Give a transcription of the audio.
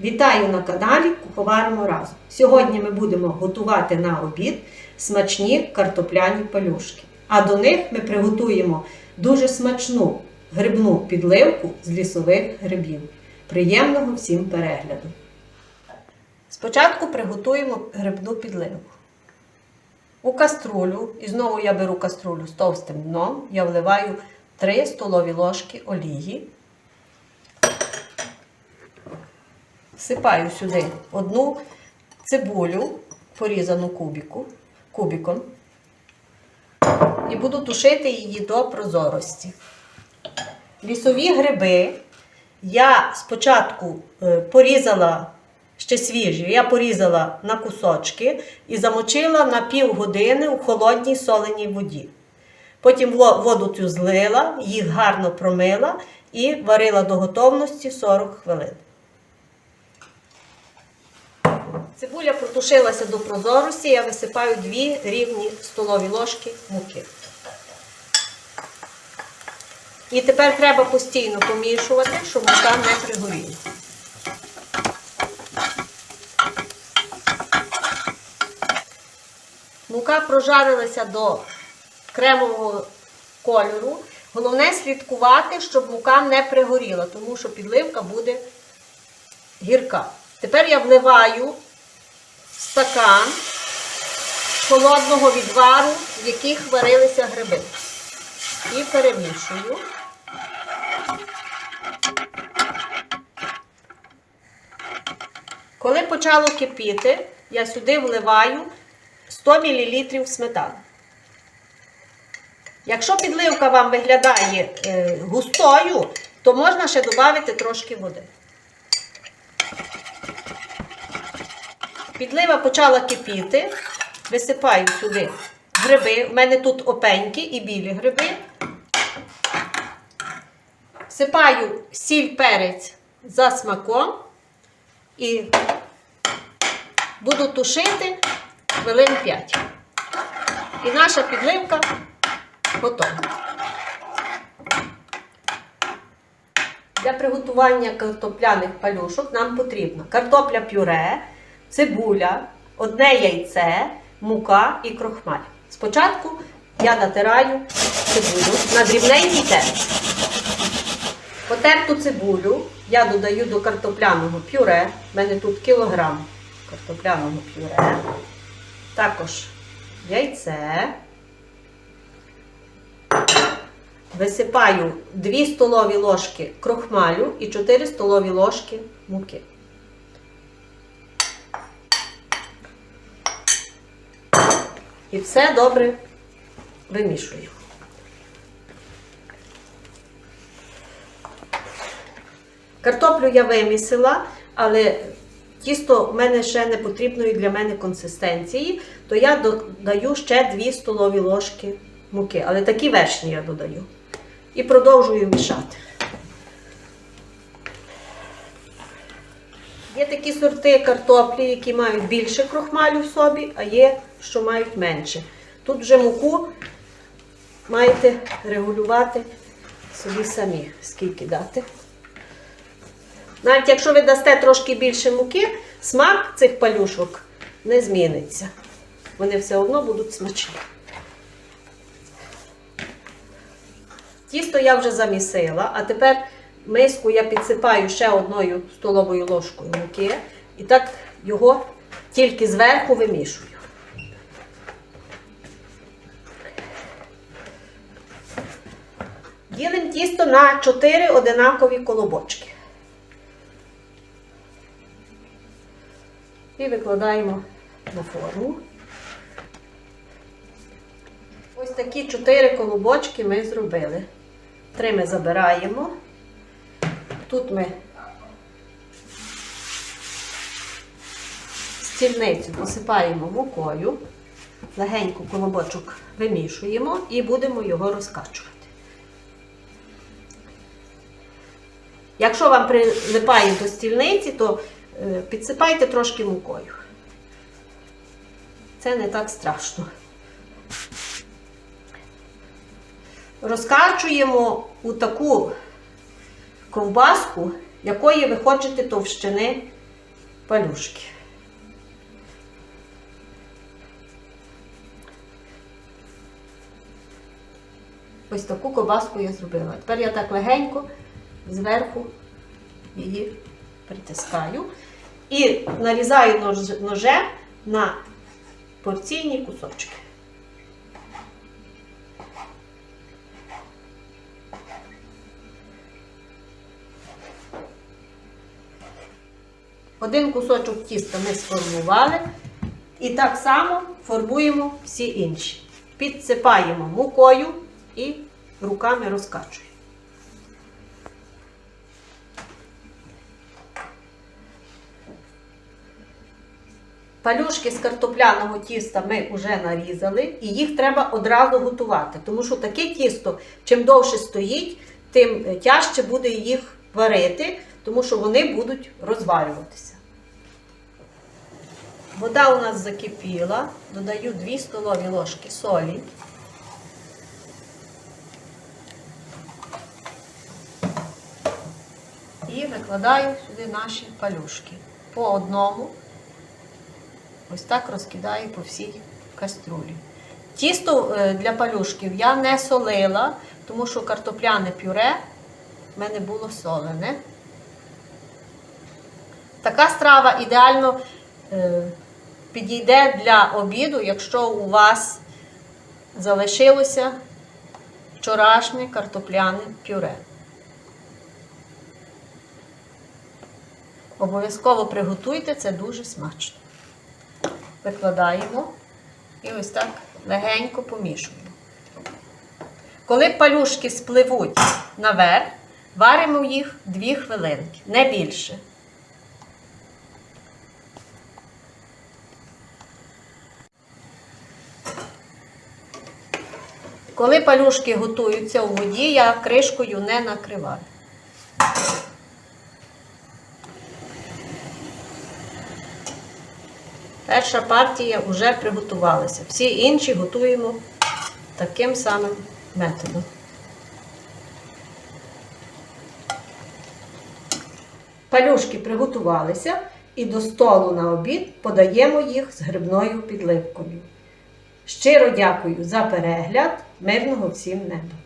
Вітаю на каналі Куховаримо разом. Сьогодні ми будемо готувати на обід смачні картопляні палюшки. А до них ми приготуємо дуже смачну грибну підливку з лісових грибів. Приємного всім перегляду! Спочатку приготуємо грибну підливку. У каструлю, і знову я беру каструлю з товстим дном, я вливаю 3 столові ложки олії. Всипаю сюди одну цибулю, порізану кубіку, кубіком, і буду тушити її до прозорості. Лісові гриби я спочатку е, порізала ще свіжі, я порізала на кусочки і замочила на півгодини у холодній соленій воді. Потім воду цю злила, їх гарно промила і варила до готовності 40 хвилин. Цибуля протушилася до прозорості, я висипаю 2 рівні столові ложки муки. І тепер треба постійно помішувати, щоб мука не пригоріла. Мука прожарилася до кремового кольору. Головне слідкувати, щоб мука не пригоріла, тому що підливка буде гірка. Тепер я вливаю стакан холодного відвару, в яких варилися гриби. І перемішую. Коли почало кипіти, я сюди вливаю 100 мл сметани. Якщо підливка вам виглядає е, густою, то можна ще додати трошки води. Підлива почала кипіти, висипаю сюди гриби. У мене тут опенькі і білі гриби. Всипаю сіль перець за смаком і буду тушити хвилин 5. І наша підливка готова. Для приготування картопляних палюшок нам потрібно картопля пюре, цибуля, одне яйце, мука і крохмаль. Спочатку я натираю цибулю на дрібненький терч. Потерту цибулю я додаю до картопляного пюре. У мене тут кілограм картопляного пюре. Також яйце. Висипаю 2 столові ложки крохмалю і 4 столові ложки муки. І все добре вимішую. Картоплю я вимісила, але тісто в мене ще не потрібної для мене консистенції, то я додаю ще 2 столові ложки муки, але такі вершні я додаю. І продовжую мішати. Є такі сорти картоплі, які мають більше крохмалю в собі, а є, що мають менше. Тут вже муку маєте регулювати собі самі, скільки дати. Навіть якщо ви дасте трошки більше муки, смак цих палюшок не зміниться. Вони все одно будуть смачні. Тісто я вже замісила, а тепер миску я підсипаю ще одною столовою ложкою муки і так його тільки зверху вимішую. Ділимо тісто на 4 одинакові колобочки. І викладаємо на форму. Ось такі 4 колобочки ми зробили. Три ми забираємо. Тут ми стільницю посипаємо мукою, легенько колобочок вимішуємо і будемо його розкачувати. Якщо вам прилипає до стільниці, то е, підсипайте трошки мукою. Це не так страшно. Розкачуємо у таку ковбаску, якої ви хочете товщини палюшки. Ось таку ковбаску я зробила. Тепер я так легенько зверху її притискаю і нарізаю ножем на порційні кусочки. Один кусочок тіста ми сформували. І так само формуємо всі інші. Підсипаємо мукою і руками розкачуємо. Палюшки з картопляного тіста ми вже нарізали, і їх треба одразу готувати. Тому що таке тісто, чим довше стоїть, тим тяжче буде їх варити, тому що вони будуть розварюватися. Вода у нас закипіла, додаю 2 столові ложки солі. І викладаю сюди наші палюшки. По одному. Ось так розкидаю по всій каструлі. Тісто е, для палюшків я не солила, тому що картопляне пюре в мене було солене. Така страва ідеально е, підійде для обіду, якщо у вас залишилося вчорашнє картопляне пюре. Обов'язково приготуйте, це дуже смачно. Викладаємо і ось так легенько помішуємо. Коли палюшки спливуть наверх, варимо їх 2 хвилинки, не більше. Коли палюшки готуються у воді, я кришкою не накриваю. Перша партія вже приготувалася. Всі інші готуємо таким самим методом. Палюшки приготувалися і до столу на обід подаємо їх з грибною підливкою. Щиро дякую за перегляд. Мирного всім неба!